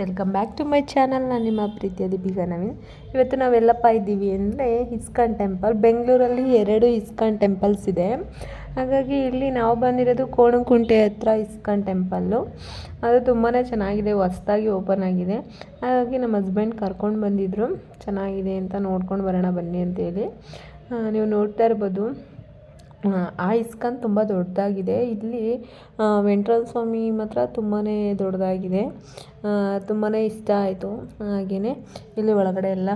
Welcome back to my channel ನಾನು ನಿಮ್ಮ ಪ್ರೀತಿಯ ದೀಪಿಕಾ ನವೀನ್ ಇವತ್ತು ನಾವೆಲ್ಲಪ್ಪ ಇದ್ದೀವಿ ಅಂದರೆ ಇಸ್ಕಾನ್ ಟೆಂಪಲ್ ಬೆಂಗಳೂರಲ್ಲಿ ಎರಡು ಇಸ್ಕಾನ್ ಟೆಂಪಲ್ಸ್ ಇದೆ. ಹಾಗಾಗಿ ಇಲ್ಲಿ ನಾವು ಬಂದಿರೋದು ಕೋಣಕುಂಟೆ ಹತ್ರ ಇಸ್ಕಾನ್ ಟೆಂಪಲ್ಲು ಅದು ತುಂಬಾ ಚೆನ್ನಾಗಿದೆ, ಹೊಸ್ದಾಗಿ ಓಪನ್ ಆಗಿದೆ. ಹಾಗಾಗಿ ನಮ್ಮ ಹಸ್ಬೆಂಡ್ ಕರ್ಕೊಂಡು ಬಂದಿದ್ದರು ಚೆನ್ನಾಗಿದೆ ಅಂತ ನೋಡ್ಕೊಂಡು ಬರೋಣ ಬನ್ನಿ ಅಂತೇಳಿ. ನೀವು ನೋಡ್ತಾ ಇರ್ಬೋದು. ಆ ಇಸ್ಕಾನ್ ತುಂಬ ದೊಡ್ಡದಾಗಿದೆ. ಇಲ್ಲಿ ವೆಂಟ್ರಲ್ ಸ್ವಾಮಿ ಮಾತ್ರ ತುಂಬಾ ದೊಡ್ಡದಾಗಿದೆ. ತುಂಬಾ ಇಷ್ಟ ಆಯಿತು. ಹಾಗೆಯೇ ಇಲ್ಲಿ ಒಳಗಡೆ ಎಲ್ಲ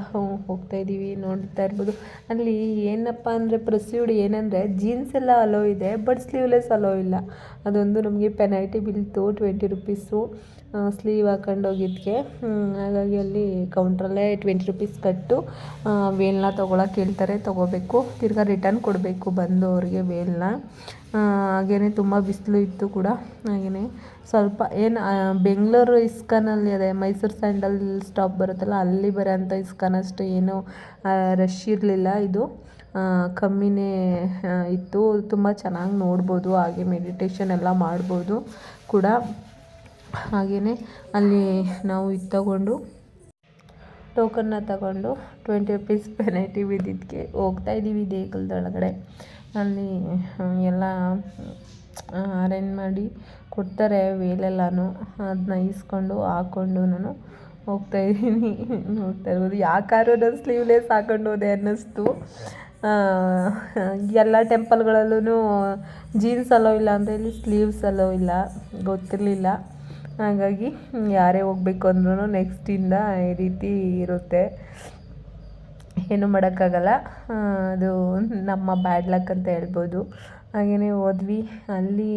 ಹೋಗ್ತಾ ಇದ್ದೀವಿ ನೋಡ್ತಾ ಇರ್ಬೋದು. ಅಲ್ಲಿ ಏನಪ್ಪ ಅಂದರೆ ಪ್ರೊಸೀಡ್ ಏನಂದರೆ ಜೀನ್ಸ್ ಎಲ್ಲ ಅಲೋ ಇದೆ ಬಟ್ ಸ್ಲೀವ್ಲೆಸ್ ಅಲೋ ಇಲ್ಲ. ಅದೊಂದು ನಮಗೆ ಪೆನಾಲ್ಟಿ ಬೀಳ್ತು ಟ್ವೆಂಟಿ ರುಪೀಸು ಸ್ಲೀವ್ ಹಾಕೊಂಡು ಹೋಗಿದ್ದಕ್ಕೆ ಹಾಗಾಗಿ ಅಲ್ಲಿ ಕೌಂಟ್ರಲ್ಲೇ ಟ್ವೆಂಟಿ ರುಪೀಸ್ ಕಟ್ಟು. ವೇಲ್ನ ತೊಗೊಳಕ್ಕೆ ಹೇಳ್ತಾರೆ, ತೊಗೋಬೇಕು. ತಿರ್ಗಾ ರಿಟರ್ನ್ ಕೊಡಬೇಕು ಬಂದು ಅವ್ರಿಗೆ ವೇಲ್ನ ಹಾಗೆಯೇ ತುಂಬ ಬಿಸಿಲು ಇತ್ತು ಕೂಡ. ಹಾಗೆಯೇ ಸ್ವಲ್ಪ ಏನು ಬೆಂಗಳೂರು ಇಸ್ಕಾನಲ್ಲಿ ಅದೇ ಮೈಸೂರು ಸ್ಯಾಂಡಲ್ ಸ್ಟಾಪ್ ಬರುತ್ತಲ್ಲ, ಅಲ್ಲಿ ಬರೋಂಥ ಇಸ್ಕಾನ್ ಅಷ್ಟು ಏನು ರಶ್ ಇರಲಿಲ್ಲ ಇದು. ಕಮ್ಮಿನೇ ಇತ್ತು. ತುಂಬ ಚೆನ್ನಾಗಿ ನೋಡ್ಬೋದು, ಹಾಗೆ ಮೆಡಿಟೇಷನ್ ಎಲ್ಲ ಮಾಡ್ಬೋದು ಕೂಡ. ಹಾಗೆಯೇ ಅಲ್ಲಿ ನಾವು ಇದು ತಗೊಂಡು ಟೋಕನ್ನ ತಗೊಂಡು ಟ್ವೆಂಟಿ ರುಪೀಸ್ ಪೆನಾಲ್ಟಿ ಬಿದ್ದಿದ್ದಕ್ಕೆ ಹೋಗ್ತಾ ಇದ್ದೀವಿ ದೇಗುಲದೊಳಗಡೆ. ಅಲ್ಲಿ ಎಲ್ಲ ಅರೇಂಜ್ ಮಾಡಿ ಕೊಡ್ತಾರೆ ವೇಲೆಲ್ಲನೂ. ಅದನ್ನ ಇಸ್ಕೊಂಡು ಹಾಕ್ಕೊಂಡು ನಾನು ಹೋಗ್ತಾ ಇದ್ದೀನಿ. ನೋಡ್ತಾ ಇರ್ಬೋದು. ಯಾಕಾದ್ರೂ ನಾನು ಸ್ಲೀವ್ಲೆಸ್ ಹಾಕೊಂಡು ಹೋದೆ ಅನ್ನಿಸ್ತು. ಎಲ್ಲ ಟೆಂಪಲ್ಗಳಲ್ಲೂ ಜೀನ್ಸ್ ಅಲೋ ಇಲ್ಲ ಅಂದರೆ ಇಲ್ಲಿ ಸ್ಲೀವ್ಸ್ ಅಲೋ ಇಲ್ಲ, ಗೊತ್ತಿರಲಿಲ್ಲ. ಹಾಗಾಗಿ ಯಾರೇ ಹೋಗ್ಬೇಕು ಅಂದ್ರೂ ನೆಕ್ಸ್ಟಿಂದ ಈ ರೀತಿ ಇರುತ್ತೆ. ಏನು ಮಾಡೋಕ್ಕಾಗಲ್ಲ. ಅದು ನಮ್ಮ ಬ್ಯಾಡ್ ಲಕ್ ಅಂತ ಹೇಳ್ಬೋದು. ಹಾಗೆಯೇ ಹೋದ್ವಿ. ಅಲ್ಲಿ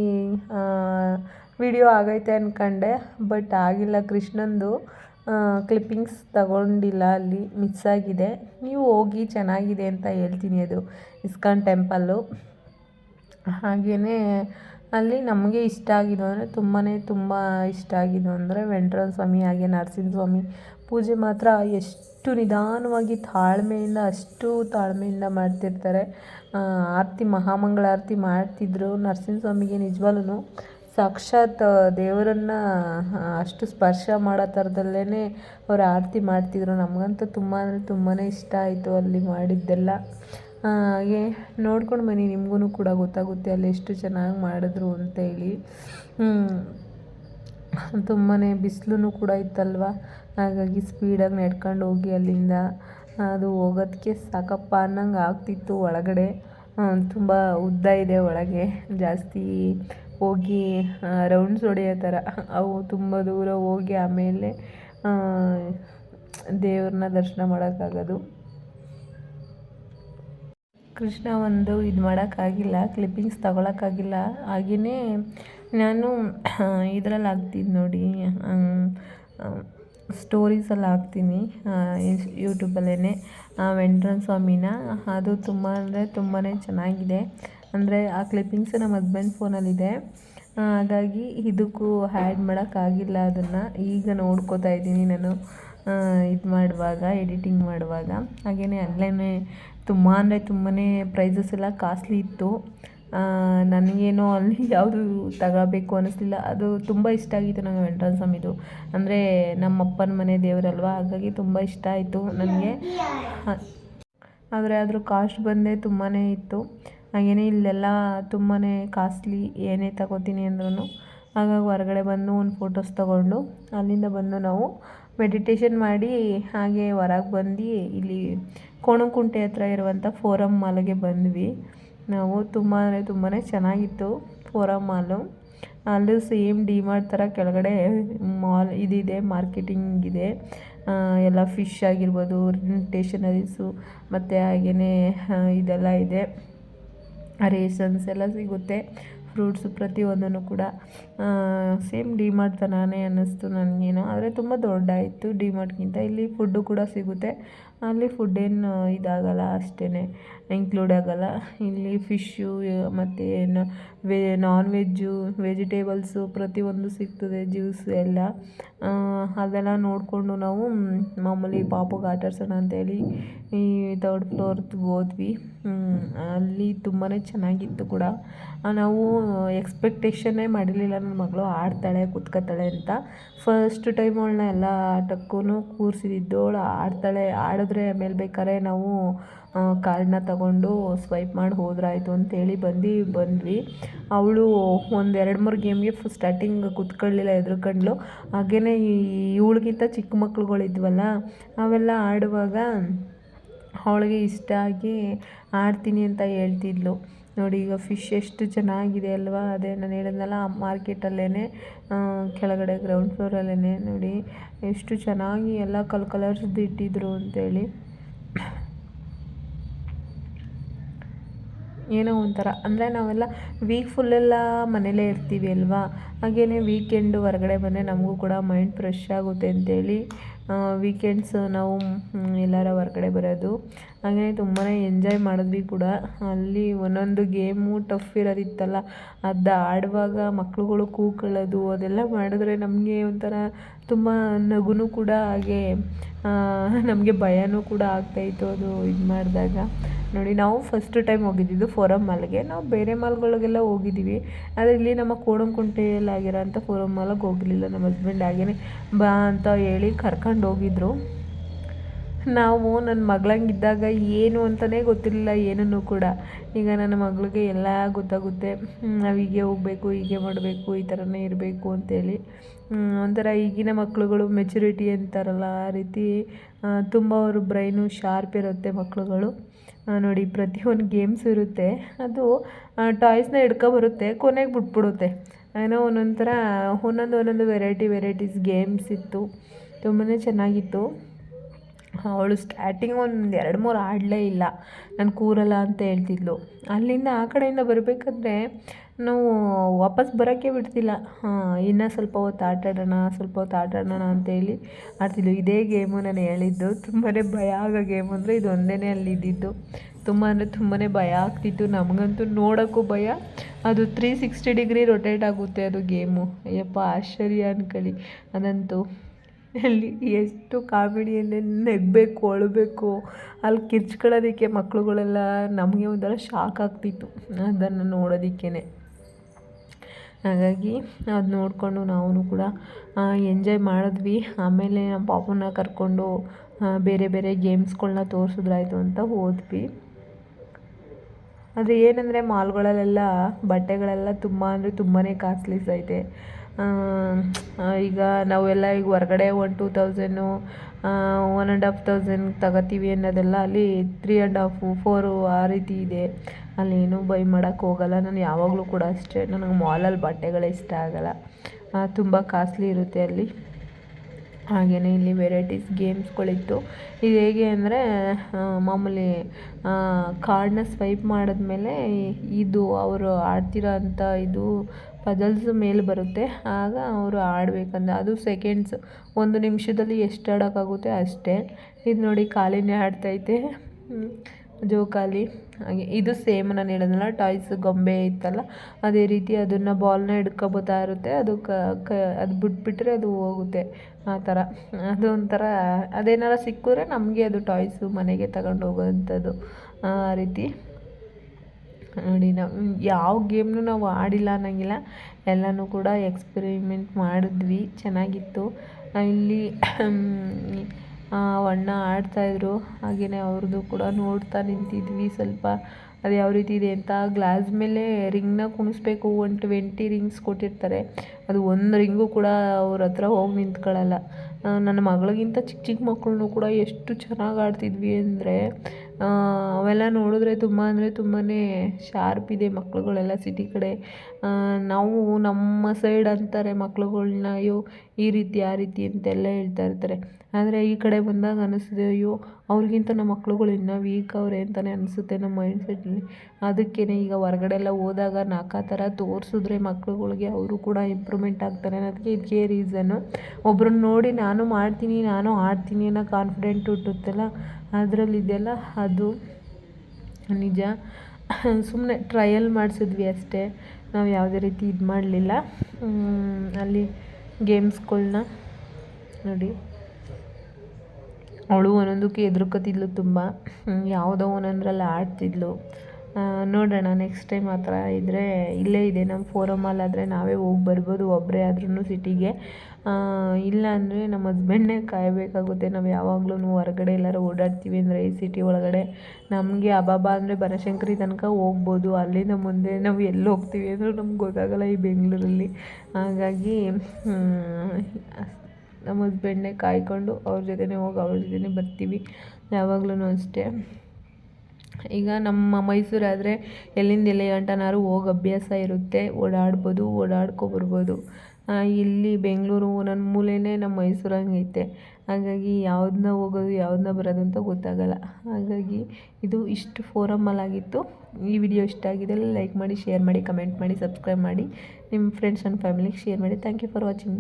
ವಿಡಿಯೋ ಆಗೈತೆ ಅಂದ್ಕೊಂಡೆ ಬಟ್ ಆಗಿಲ್ಲ ಕೃಷ್ಣಂದು ಕ್ಲಿಪ್ಪಿಂಗ್ಸ್ ತಗೊಂಡಿಲ್ಲ ಅಲ್ಲಿ ಮಿಸ್ ಆಗಿದೆ. ನೀವು ಹೋಗಿ ಚೆನ್ನಾಗಿದೆ ಅಂತ ಹೇಳ್ತೀನಿ ಅದು ಇಸ್ಕಾನ್ ಟೆಂಪಲ್ಲು ಹಾಗೆಯೇ ಅಲ್ಲಿ ನಮಗೆ ಇಷ್ಟ ಆಗಿದ್ದು ಅಂದರೆ ತುಂಬಾ ತುಂಬ ಇಷ್ಟ ಆಗಿದ್ದು ಅಂದರೆ ವೆಂಟ್ರನ್ ಸ್ವಾಮಿ ಹಾಗೆ ನರಸಿಂಹ ಸ್ವಾಮಿ. ಪೂಜೆ ಮಾತ್ರ ಎಷ್ಟು ನಿಧಾನವಾಗಿ ತಾಳ್ಮೆಯಿಂದ, ಅಷ್ಟು ತಾಳ್ಮೆಯಿಂದ ಮಾಡ್ತಿರ್ತಾರೆ. ಆರತಿ, ಮಹಾಮಂಗಳಾರತಿ ಮಾಡ್ತಿದ್ರು. ನರಸಿಂಹ ಸ್ವಾಮಿಗೆ ನಿಜವಾಗ್ಲೂ ಸಾಕ್ಷಾತ್ ದೇವರನ್ನು ಅಷ್ಟು ಸ್ಪರ್ಶ ಮಾಡೋ ಥರದಲ್ಲೇ ಅವರು ಆರತಿ ಮಾಡ್ತಿದ್ರು. ನಮಗಂತೂ ತುಂಬ ಅಂದರೆ ತುಂಬಾ ಇಷ್ಟ ಆಯಿತು ಅಲ್ಲಿ ಮಾಡಿದ್ದೆಲ್ಲ. ಹಾಗೆ ನೋಡ್ಕೊಂಡು ಬನ್ನಿ ನಿಮಗೂ ಕೂಡ ಗೊತ್ತಾಗುತ್ತೆ ಅಲ್ಲಿ ಎಷ್ಟು ಚೆನ್ನಾಗಿ ಮಾಡಿದ್ರು ಅಂತೇಳಿ ತುಂಬಾ ಬಿಸಿಲು ಕೂಡ ಇತ್ತಲ್ವ? ಹಾಗಾಗಿ ಸ್ಪೀಡಾಗಿ ನಡ್ಕೊಂಡು ಹೋಗಿ ಅಲ್ಲಿಂದ. ಅದು ಹೋಗೋದಕ್ಕೆ ಸಾಕಪ್ಪ ಅನ್ನಂಗೆ ಆಗ್ತಿತ್ತು ಒಳಗಡೆ. ತುಂಬ ಉದ್ದ ಇದೆ ಒಳಗೆ. ಜಾಸ್ತಿ ಹೋಗಿ ರೌಂಡ್ಸ್ ಹೊಡೆಯೋ ಥರ. ಅವು ತುಂಬ ದೂರ ಹೋಗಿ ಆಮೇಲೆ ದೇವ್ರನ್ನ ದರ್ಶನ ಮಾಡೋಕ್ಕಾಗೋದು. ಕೃಷ್ಣ ಒಂದು ಇದು ಮಾಡೋಕ್ಕಾಗಿಲ್ಲ ಕ್ಲಿಪ್ಪಿಂಗ್ಸ್ ತಗೊಳಕ್ಕಾಗಿಲ್ಲ. ಹಾಗೆಯೇ ನಾನು ಇದರಲ್ಲಿ ಹಾಕ್ತೀನಿ ನೋಡಿ ಸ್ಟೋರೀಸಲ್ಲಿ ಹಾಕ್ತೀನಿ ಯೂಟ್ಯೂಬಲ್ಲೇ ವೆಂಟ್ರನ್ ಸ್ವಾಮಿನ. ಅದು ತುಂಬ ಅಂದರೆ ತುಂಬಾ ಚೆನ್ನಾಗಿದೆ. ಅಂದರೆ ಆ ಕ್ಲಿಪ್ಪಿಂಗ್ಸ್ ನಮ್ಮ ಹಸ್ಬೆಂಡ್ ಫೋನಲ್ಲಿದೆ ಹಾಗಾಗಿ ಇದಕ್ಕೂ ಆ್ಯಡ್ ಮಾಡೋಕ್ಕಾಗಿಲ್ಲ ಅದನ್ನು. ಈಗ ನೋಡ್ಕೋತಾ ಇದ್ದೀನಿ ನಾನು. ಇದು ಮಾಡುವಾಗ ಎಡಿಟಿಂಗ್ ಮಾಡುವಾಗ. ಹಾಗೆಯೇ ಅಲ್ಲೇ ತುಂಬ ಅಂದರೆ ತುಂಬಾ ಪ್ರೈಸಸ್ ಎಲ್ಲ ಕಾಸ್ಟ್ಲಿ ಇತ್ತು. ನನಗೇನು ಅಲ್ಲಿ ಯಾವುದು ತಗೋಬೇಕು ಅನ್ನಿಸ್ಲಿಲ್ಲ ಅದು ತುಂಬ ಇಷ್ಟ ಆಗಿತ್ತು ನಂಗೆ ವೆಂಟ್ರಲ್ ಸ್ವಾಮಿದು. ಅಂದರೆ ನಮ್ಮ ಅಪ್ಪನ ಮನೆ ದೇವರಲ್ವ? ಹಾಗಾಗಿ ತುಂಬ ಇಷ್ಟ ಆಯಿತು ನನಗೆ. ಆದರೆ ಅದ್ರ ಕಾಸ್ಟ್ ಬಂದೇ ತುಂಬಾ ಇತ್ತು. ಹಾಗೆಯೇ ಇಲ್ಲೆಲ್ಲ ತುಂಬಾ ಕಾಸ್ಟ್ಲಿ ಏನೇ ತಗೋತೀನಿ ಅಂದ್ರೂ ಹಾಗಾಗಿ ಹೊರಗಡೆ ಬಂದು ಒಂದು ಫೋಟೋಸ್ ತಗೊಂಡು, ಅಲ್ಲಿಂದ ಬಂದು ನಾವು ಮೆಡಿಟೇಷನ್ ಮಾಡಿ ಹಾಗೆ ಹೊರಗೆ ಬಂದು ಇಲ್ಲಿ ಕೋಣಕುಂಟೆ ಹತ್ರ ಇರುವಂಥ ಫೋರಮ್ ಮಾಲ್ಗೆ ಬಂದ್ವಿ. ನಾವು ತುಂಬ ಅಂದರೆ ತುಂಬಾ ಚೆನ್ನಾಗಿತ್ತು ಫೋರಮ್ ಮಾಲು. ಅಲ್ಲೂ ಸೇಮ್ ಡಿ ಮಾರ್ಟ್ ಥರ ಕೆಳಗಡೆ ಮಾಲ್ ಇದಿದೆ, ಮಾರ್ಕೆಟಿಂಗ್ ಇದೆ. ಎಲ್ಲ ಫಿಶ್ ಆಗಿರ್ಬೋದು, ಸ್ಟೇಷನರೀಸು, ಮತ್ತು ಹಾಗೆಯೇ ಇದೆಲ್ಲ ಇದೆ. ರೇಷನ್ಸ್ ಎಲ್ಲ ಸಿಗುತ್ತೆ. ಫ್ರೂಟ್ಸು ಪ್ರತಿಯೊಂದನ್ನು ಕೂಡ ಸೇಮ್ ಡಿಮಾರ್ಟ್ ಥರನೇ ಅನ್ನಿಸ್ತು ನನಗೇನು. ಆದರೆ ತುಂಬ ದೊಡ್ಡಾಯಿತು ಡಿಮಾರ್ಟ್ಗಿಂತ. ಇಲ್ಲಿ ಫುಡ್ಡು ಕೂಡ ಸಿಗುತ್ತೆ. ಅಲ್ಲಿ ಫುಡ್ ಏನು ಇದಾಗಲ್ಲ ಅಷ್ಟೇ ಇನ್ಕ್ಲೂಡ್ ಆಗಲ್ಲ. ಇಲ್ಲಿ ಫಿಶ್ಶು ಮತ್ತು ಏನು ವೆ ನಾನ್ ವೆಜ್ಜು ವೆಜಿಟೇಬಲ್ಸು ಪ್ರತಿಯೊಂದು ಸಿಗ್ತದೆ ಜ್ಯೂಸ್ ಎಲ್ಲ. ಅದೆಲ್ಲ ನೋಡಿಕೊಂಡು ನಾವು ಮಾಮೂಲಿ ಪಾಪುಗೆ ಆಡ್ಸೋಣ ಅಂತೇಳಿ ಈ ತರ್ಡ್ ಫ್ಲೋರ್ದು ಹೋದ್ವಿ. ಅಲ್ಲಿ ತುಂಬಾ ಚೆನ್ನಾಗಿತ್ತು ಕೂಡ. ನಾವು ಎಕ್ಸ್ಪೆಕ್ಟೇಷನ್ನೇ ಮಾಡಿರಲಿಲ್ಲ. ನನ್ನ ಮಗಳು ಆಡ್ತಾಳೆ, ಕುತ್ಕೋತಾಳೆ ಅಂತ. ಫಸ್ಟ್ ಟೈಮ್ ಅವಳನ್ನ ಎಲ್ಲ ಆಟಕ್ಕೂ ಕೂರಿಸಿದ್ದು ಅವಳು ಆಡ್ತಾಳೆ ಆಡಿದ್ರೆ ಆಮೇಲೆ ಬೇಕಾದ್ರೆ ನಾವು ಕಾರ್ಡನ್ನ ತಗೊಂಡು ಸ್ವೈಪ್ ಮಾಡಿ ಹೋದ್ರಾಯಿತು ಅಂತೇಳಿ ಬಂದು, ಬಂದ್ವಿ. ಅವಳು ಒಂದು ಎರಡು ಮೂರು ಗೇಮ್ಗೆ ಸ್ಟಾರ್ಟಿಂಗ್ ಕೂತ್ಕೊಳ್ಳಿಲ್ಲ ಕಂಡ್ಲು ಹಾಗೆಯೇ ಇವಳಿಗಿಂತ ಚಿಕ್ಕ ಮಕ್ಳುಗಳಿದ್ವಲ್ಲ, ಅವೆಲ್ಲ ಆಡುವಾಗ ಅವಳಿಗೆ ಇಷ್ಟ ಆಗಿ ಆಡ್ತೀನಿ ಅಂತ ಹೇಳ್ತಿದ್ಲು. ನೋಡಿ, ಈಗ ಫಿಶ್ ಎಷ್ಟು ಚೆನ್ನಾಗಿದೆ ಅಲ್ವಾ? ಅದೇ ನಾನು ಹೇಳಿದ್ನಲ್ಲ ಮಾರ್ಕೆಟಲ್ಲೇ ಕೆಳಗಡೆ ಗ್ರೌಂಡ್ ಫ್ಲೋರಲ್ಲೇ ನೋಡಿ, ಎಷ್ಟು ಚೆನ್ನಾಗಿ ಎಲ್ಲ ಕಲ್ ಕಲರ್ಸ್ದು ಇಟ್ಟಿದ್ರು ಅಂತೇಳಿ. ಏನೋ ಒಂಥರ. ಅಂದರೆ ನಾವೆಲ್ಲ ವೀಕ್ ಫುಲ್ಲೆಲ್ಲ ಮನೇಲೇ ಇರ್ತೀವಿ ಅಲ್ವಾ? ಹಾಗೇ ವೀಕೆಂಡು ಹೊರಗಡೆ ಬಂದರೆ ನಮಗೂ ಕೂಡ ಮೈಂಡ್ ಫ್ರೆಶ್ ಆಗುತ್ತೆ ಅಂತೇಳಿ ವೀಕೆಂಡ್ಸ್ ನಾವು ಎಲ್ಲಾರ ಹೊರಗಡೆ ಬರೋದು. ಹಾಗೇ ತುಂಬಾ ಎಂಜಾಯ್ ಮಾಡಿದ್ವಿ ಕೂಡ. ಅಲ್ಲಿ ಒಂದೊಂದು ಗೇಮು ಟಫ್ ಇರೋದಿತ್ತಲ್ಲ, ಅದು ಆಡುವಾಗ ಮಕ್ಕಳುಗಳು ಕೂಕೊಳ್ಳೋದು ಅದೆಲ್ಲ ಮಾಡಿದ್ರೆ ನಮಗೆ ಒಂಥರ ತುಂಬ ನಗುನು ಕೂಡ ಹಾಗೆ ನಮಗೆ ಭಯನೂ ಕೂಡ ಆಗ್ತಾಯಿತ್ತು ಅದು ಇದು ಮಾಡಿದಾಗ. ನೋಡಿ, ನಾವು ಫಸ್ಟ್ ಟೈಮ್ ಹೋಗಿದ್ದಿದ್ದು ಫೋರಮ್ ಮಾಲ್ಗೆ ನಾವು ಬೇರೆ ಮಾಲ್ಗಳಿಗೆಲ್ಲ ಹೋಗಿದ್ದೀವಿ. ಆದರೆ ಇಲ್ಲಿ ನಮ್ಮ ಕೋಣಂಕುಂಟೆಯಲ್ಲಿ ಆಗಿರೋಂಥ ಫೋರಮ್ ಮಾಲ್ಗೆ ಹೋಗಲಿಲ್ಲ ನಮ್ಮ ಹಸ್ಬೆಂಡ್ ಹಾಗೇ ಬಾ ಅಂತ ಹೇಳಿ ಕರ್ಕೊಂಡು ಹೋಗಿದ್ರು ನಾವು ನನ್ನ ಮಗಳಂಗಿದ್ದಾಗ ಏನು ಅಂತಲೇ ಗೊತ್ತಿರಲಿಲ್ಲ, ಏನನ್ನು ಕೂಡ. ಈಗ ನನ್ನ ಮಗಳಿಗೆ ಎಲ್ಲ ಗೊತ್ತಾಗುತ್ತೆ. ನಾವು ಹೀಗೆ ಹೋಗಬೇಕು, ಹೀಗೆ ಮಾಡಬೇಕು, ಈ ಥರನೇ ಇರಬೇಕು ಅಂತೇಳಿ. ಒಂಥರ ಈಗಿನ ಮಕ್ಕಳುಗಳು ಮೆಚುರಿಟಿ ಅಂತಾರಲ್ಲ, ಆ ರೀತಿ ತುಂಬ ಅವರು ಬ್ರೈನು ಶಾರ್ಪ್ ಇರುತ್ತೆ ಮಕ್ಕಳುಗಳು ನೋಡಿ, ಪ್ರತಿಯೊಂದು ಗೇಮ್ಸ್ ಇರುತ್ತೆ. ಅದು ಟಾಯ್ಸ್ನ ಹಿಡ್ಕೊಬರುತ್ತೆ ಕೊನೆಗೆ ಬಿಟ್ಬಿಡುತ್ತೆ. ಏನೋ ಒಂದೊಂದು ಥರ, ಒಂದೊಂದು ಒಂದೊಂದು ವೆರೈಟಿ ವೆರೈಟೀಸ್ ಗೇಮ್ಸ್ ಇತ್ತು. ತುಂಬಾ ಚೆನ್ನಾಗಿತ್ತು. ಅವಳು ಸ್ಟಾರ್ಟಿಂಗ್ ಒಂದು ಎರಡು ಮೂರು ಆಡಲೇ ಇಲ್ಲ. ನಾನು ಕೂರಲ್ಲ ಅಂತ ಹೇಳ್ತಿದ್ಲು. ಅಲ್ಲಿಂದ ಆ ಕಡೆಯಿಂದ ಬರಬೇಕಾದ್ರೆ ನಾವು ವಾಪಸ್ ಬರೋಕ್ಕೆ ಬಿಡ್ತಿಲ್ಲ. ಇನ್ನೂ ಸ್ವಲ್ಪ ಹೊತ್ತು ಆಟ ಆಡೋಣ ಸ್ವಲ್ಪ ಹೊತ್ತು ಆಟಾಡೋಣ ಅಂತೇಳಿ ಆಡ್ತಿದ್ಲು. ಇದೇ ಗೇಮು ನಾನು ಹೇಳಿದ್ದು. ತುಂಬಾ ಭಯ ಆಗೋ ಗೇಮ್ ಅಂದರೆ ಇದು ಒಂದೇ ಅಲ್ಲಿ ಇದ್ದಿದ್ದು. ತುಂಬ ಅಂದರೆ ತುಂಬಾ ಭಯ ಆಗ್ತಿತ್ತು. ನಮಗಂತೂ ನೋಡೋಕ್ಕೂ ಭಯ. ಅದು ತ್ರೀ ಸಿಕ್ಸ್ಟಿ ಡಿಗ್ರಿ ರೊಟೇಟ್ ಆಗುತ್ತೆ ಅದು ಗೇಮು ಅಯ್ಯಪ್ಪ, ಆಶ್ಚರ್ಯ ಅನ್ಕೊಳ್ಳಿ. ಅದಂತೂ ಅಲ್ಲಿ ಎಷ್ಟು ಕಾಮಿಡಿ ಅಂದರೆ ನಗಬೇಕು, ಅಳಬೇಕು, ಅಲ್ಲಿ ಕಿರ್ಚ್ಕೊಳ್ಳೋದಕ್ಕೆ ಮಕ್ಕಳುಗಳೆಲ್ಲ ನಮಗೆ ಒಂಥರ ಶಾಕ್ ಆಗ್ತಿತ್ತು ಅದನ್ನು ನೋಡೋದಕ್ಕೇ ಹಾಗಾಗಿ ಅದು ನೋಡಿಕೊಂಡು ನಾವು ಕೂಡ ಎಂಜಾಯ್ ಮಾಡಿದ್ವಿ. ಆಮೇಲೆ ನಮ್ಮ ಪಾಪನ ಕರ್ಕೊಂಡು ಬೇರೆ ಬೇರೆ ಗೇಮ್ಸ್ಗಳನ್ನ ತೋರಿಸಿದ್ರಾಯ್ತು ಅಂತ ಹೋದ್ವಿ. ಆದರೆ ಏನಂದರೆ ಮಾಲ್ಗಳಲ್ಲೆಲ್ಲ ಬಟ್ಟೆಗಳೆಲ್ಲ ತುಂಬ ಅಂದರೆ ತುಂಬಾ ಕಾಸ್ಟ್ಲೀಸ್ ಐತೆ ಈಗ ನಾವೆಲ್ಲ ಈಗ ಹೊರ್ಗಡೆ one two thousand one and half thousand ತಗೋತೀವಿ ಅನ್ನೋದೆಲ್ಲ ಅಲ್ಲಿ ತ್ರೀ ಆ್ಯಂಡ್ ಹಾಫು ಫೋರು ಆ ರೀತಿ ಇದೆ. ಅಲ್ಲಿ ಏನೂ ಬೈ ಮಾಡೋಕ್ಕೆ ಹೋಗಲ್ಲ. ನಾನು ಯಾವಾಗಲೂ ಕೂಡ ಅಷ್ಟೇ. ನನಗೆ ಮಾಲಲ್ಲಿ ಬಟ್ಟೆಗಳೇ ಇಷ್ಟ ಆಗೋಲ್ಲ. ತುಂಬ ಕಾಸ್ಟ್ಲಿ ಇರುತ್ತೆ ಅಲ್ಲಿ. ಹಾಗೆಯೇ ಇಲ್ಲಿ ವೆರೈಟೀಸ್ ಗೇಮ್ಸ್ಗಳಿತ್ತು ಇದು ಹೇಗೆ ಅಂದರೆ ಮಾಮೂಲಿ ಕಾರ್ಡ್ನ ಸ್ವೈಪ್ ಮಾಡಿದ್ಮೇಲೆ ಇದು ಅವರು ಆಡ್ತಿರೋ ಅಂಥ ಇದು ಪಜಲ್ಸ್ ಮೇಲೆ ಬರುತ್ತೆ. ಆಗ ಅವರು ಆಡಬೇಕಂದ್ರೆ ಅದು ಸೆಕೆಂಡ್ಸ್ ಒಂದು ನಿಮಿಷದಲ್ಲಿ ಎಷ್ಟು ಆಡೋಕ್ಕಾಗುತ್ತೆ ಅಷ್ಟೇ. ಇದು ನೋಡಿ ಖಾಲಿನೇ ಆಡ್ತೈತೆ. ಜೋಕಾಲಿ ಹಾಗೆ ಇದು ಸೇಮ್ ನಾನು ಹೇಳಿದ್ನಲ್ಲ ಟಾಯ್ಸ್ ಗೊಂಬೆ ಇತ್ತಲ್ಲ, ಅದೇ ರೀತಿ ಅದನ್ನು ಬಾಲ್ನ ಹಿಡ್ಕೊಬೋತಾ ಇರುತ್ತೆ. ಅದು ಕ ಅದು ಬಿಟ್ಬಿಟ್ರೆ ಅದು ಹೋಗುತ್ತೆ. ಆ ಥರ. ಅದು ಒಂಥರ, ಅದೇನಾರ ಸಿಕ್ಕಿದ್ರೆ ನಮಗೆ ಅದು ಟಾಯ್ಸು ಮನೆಗೆ ತಗೊಂಡು ಹೋಗೋವಂಥದ್ದು. ಆ ರೀತಿ. ನೋಡಿ ನಾವು ಯಾವ ಗೇಮ್ನು ನಾವು ಆಡಿಲ್ಲ ಅನ್ನೋಂಗಿಲ್ಲ. ಎಲ್ಲನೂ ಕೂಡ ಎಕ್ಸ್ಪೆರಿಮೆಂಟ್ ಮಾಡಿದ್ವಿ, ಚೆನ್ನಾಗಿತ್ತು. ಇಲ್ಲಿ ಅಣ್ಣ ಆಡ್ತಾಯಿದ್ರು ಹಾಗೆಯೇ ಅವ್ರದ್ದು ಕೂಡ ನೋಡ್ತಾ ನಿಂತಿದ್ವಿ ಸ್ವಲ್ಪ. ಅದು ಯಾವ ರೀತಿ ಇದೆ ಅಂತ ಗ್ಲಾಸ್ ಮೇಲೆ ರಿಂಗ್ನ ಕುಣಿಸ್ಬೇಕು ಒನ್ ಟ್ವೆಂಟಿ ರಿಂಗ್ಸ್ ಕೊಟ್ಟಿರ್ತಾರೆ. ಅದು ಒಂದು ರಿಂಗು ಕೂಡ ಅವ್ರ ಹತ್ರ ಹೋಗಿ ನಿಂತ್ಕೊಳ್ಳಲ್ಲ ನನ್ನ ಮಗಳಿಗಿಂತ ಚಿಕ್ಕ ಚಿಕ್ಕ ಮಕ್ಕಳನ್ನು ಕೂಡ ಎಷ್ಟು ಚೆನ್ನಾಗಿ ಆಡ್ತಿದ್ವಿ ಅಂದರೆ ಅವೆಲ್ಲ ನೋಡಿದ್ರೆ ತುಂಬ ಅಂದರೆ ತುಂಬಾ ಶಾರ್ಪ್ ಇದೆ ಮಕ್ಳುಗಳೆಲ್ಲ ಸಿಟಿ ಕಡೆ. ನಾವು ನಮ್ಮ ಸೈಡ್ ಅಂತಾರೆ ಮಕ್ಳುಗಳ್ನ, ಅಯ್ಯೋ, ಈ ರೀತಿ, ಆ ರೀತಿ ಅಂತೆಲ್ಲ ಹೇಳ್ತಾ ಇರ್ತಾರೆ. ಆದರೆ ಈ ಕಡೆ ಬಂದಾಗ ಅನಿಸುತ್ತೆ, ಅಯ್ಯೋ, ಅವ್ರಿಗಿಂತ ನಮ್ಮ ಮಕ್ಳುಗಳು ಇನ್ನೂ ವೀಕ್ ಅವರೆ ಅಂತಲೇ ಅನಿಸುತ್ತೆ ನಮ್ಮ ಮೈಂಡ್ ಸೆಟ್ಟಲ್ಲಿ ಅದಕ್ಕೇ ಈಗ ಹೊರಗಡೆ ಎಲ್ಲ ಹೋದಾಗ ನಾಲ್ಕು ಥರ ತೋರಿಸಿದ್ರೆ ಮಕ್ಕಳುಗಳಿಗೆ ಅವರು ಕೂಡ ಇಂಪ್ರೂವ್ಮೆಂಟ್ ಆಗ್ತಾರೆ ಅನ್ನೋದಕ್ಕೆ ಇದಕ್ಕೆ ರೀಸನ್ನು ಒಬ್ರನ್ನ ನೋಡಿ, ನಾನು ಮಾಡ್ತೀನಿ, ನಾನು ಆಡ್ತೀನಿ ಅನ್ನೋ ಕಾನ್ಫಿಡೆಂಟ್ ಹುಟ್ಟುತ್ತಲ್ಲ ಅದರಲ್ಲಿದೆಯಲ್ಲ ಅದು. ನಿಜ. ಸುಮ್ಮನೆ ಟ್ರಯಲ್ ಮಾಡಿಸಿದ್ವಿ ಅಷ್ಟೇ. ನಾವು ಯಾವುದೇ ರೀತಿ ಇದು ಮಾಡಲಿಲ್ಲ. ಅಲ್ಲಿ ಗೇಮ್ಸ್ಗಳನ್ನ ನೋಡಿ. ಅವಳು ಒಂದೊಂದಕ್ಕೆ ಹೆದ್ರುಕತಿದ್ಲು ತುಂಬ. ಯಾವುದೋ ಒಂದೊಂದ್ರಲ್ಲಿ ಆಡ್ತಿದ್ಲು. ನೋಡೋಣ ನೆಕ್ಸ್ಟ್ ಟೈಮ್ ಆ ಥರ ಇದ್ದರೆ ಇಲ್ಲೇ ಇದೆ, ನಮ್ಮ ಫೋರಮಲ್ಲಿ ಆದರೆ ನಾವೇ ಹೋಗಿ ಬರ್ಬೋದು ಒಬ್ಬರೇ ಆದ್ರೂ ಸಿಟಿಗೆ ಇಲ್ಲ ಅಂದರೆ ನಮ್ಮ ಹಸ್ಬೆಂಡ್ನೇ ಕಾಯಬೇಕಾಗುತ್ತೆ, ನಾವು ಯಾವಾಗಲೂ ಹೊರಗಡೆ ಎಲ್ಲಾರು ಓಡಾಡ್ತೀವಿ ಅಂದರೆ ಈ ಸಿಟಿ ಒಳಗಡೆ. ನಮಗೆ ಅಬಾಬಾ ಅಂದರೆ ಬನಶಂಕರಿ ತನಕ ಹೋಗ್ಬೋದು, ಅಲ್ಲಿಂದ ಮುಂದೆ ನಾವು ಎಲ್ಲಿ ಹೋಗ್ತೀವಿ ಅಂದರೂ ನಮ್ಗೆ ಗೊತ್ತಾಗಲ್ಲ ಈ ಬೆಂಗಳೂರಲ್ಲಿ. ಹಾಗಾಗಿ ನಮ್ಮ ಹಸ್ಬೆಂಡ್ನೇ ಕಾಯ್ಕೊಂಡು ಅವ್ರ ಜೊತೆನೇ ಹೋಗಿ ಅವ್ರ ಜೊತೆನೇ ಬರ್ತೀವಿ ಯಾವಾಗ್ಲೂ ಅಷ್ಟೇ. ಈಗ ನಮ್ಮ ಮೈಸೂರಾದರೆ ಎಲ್ಲಿಂದ ಎಲ್ಲಿ ಗಂಟನಾದ್ರು ಹೋಗಿ ಅಭ್ಯಾಸ ಇರುತ್ತೆ, ಓಡಾಡ್ಬೋದು, ಓಡಾಡ್ಕೊ ಬರ್ಬೋದು. ಇಲ್ಲಿ ಬೆಂಗಳೂರು ನನ್ನ ಮೂಲೆಯೇ ನಮ್ಮ ಮೈಸೂರು ಹಂಗೈತೆ ಹಾಗಾಗಿ ಯಾವ್ದನ್ನ ಹೋಗೋದು ಯಾವ್ದನ್ನ ಬರೋದು ಅಂತ ಗೊತ್ತಾಗಲ್ಲ. ಹಾಗಾಗಿ ಇದು ಇಷ್ಟು ಫೋರಮಲ್ಲಾಗಿತ್ತು ಈ ವಿಡಿಯೋ ಇಷ್ಟ ಆಗಿದೆ ಲೈಕ್ ಮಾಡಿ, ಶೇರ್ ಮಾಡಿ, ಕಮೆಂಟ್ ಮಾಡಿ, ಸಬ್ಸ್ಕ್ರೈಬ್ ಮಾಡಿ. ನಿಮ್ಮ ಫ್ರೆಂಡ್ಸ್ ಆ್ಯಂಡ್ ಫ್ಯಾಮಿಲಿಗೆ ಶೇರ್ ಮಾಡಿ. Thank you for watching.